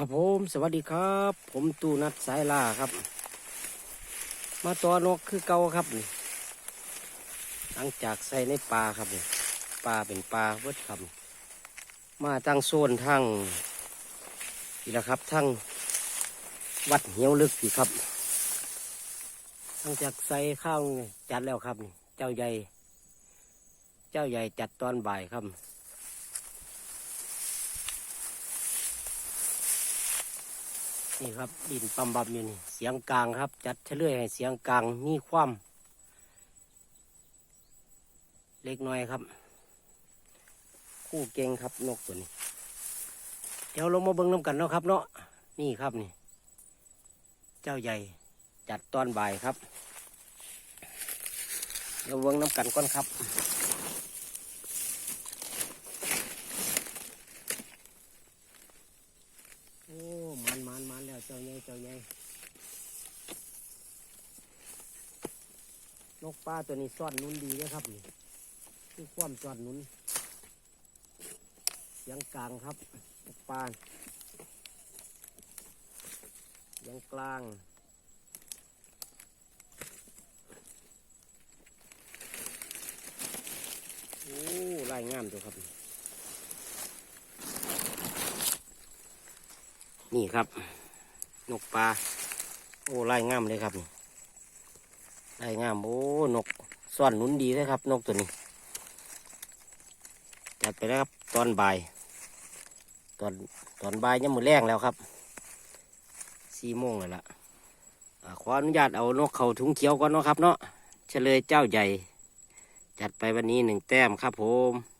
ครับผมสวัสดีครับ ผมตูนัดสายล่าครับ มาตัวนกคือเก่าครับนี่หลังจากใส่ในปลาครับนี่ปลาเป็นปลาเวิดครับมาตั้งโซนทั้งนี่แหละครับทั้งวัดเหียวลึกพี่ครับหลังจากใส่ข้าวจัดแล้วครับ เจ้าใหญ่ เจ้าใหญ่จัดตอนบ่ายครับ นี่ครับดินปั๊มบับอยู่นี่เสียงกลางครับ จัดเฉลยให้เสียงกลางมีความเล็กน้อยครับ คู่เก่งครับนกตัวนี้ เดี๋ยวลงมาเบิ้งน้ำกันเนาะครับ เนาะนี่ครับนี่ เจ้าใหญ่จัดตอนบ่ายครับเดี๋ยวเบิ้งน้ำกันก่อนครับโอ้มันมันมัน ล้วเจ้าใหญ่นกปลาตัวนี้ซ่อนนุนดีนะครับนี่คือความซ่อนนุนเสียงกลางครับนกปลาเสียงกลางโอ้ลายงามตัวครับ นี่ครับ นกปลาโอ้ไลายงามเลยครับนี่ลายงามโอ้นกซ่อนหนุนดีเลยครับ นกตัวนี้จัดไปแล้วครับตอนบ่าย ตอนตอนบ่ายยังมือแรงแล้วครับสี่โมงแล้วล่ะอ่าขออนุญาตเอานกเขาถุงเขียวก่อนเนาะครับ เนาะเฉลยเจ้าใหญ่ จัดไปวันนี้หนึ่งแต้มครับผม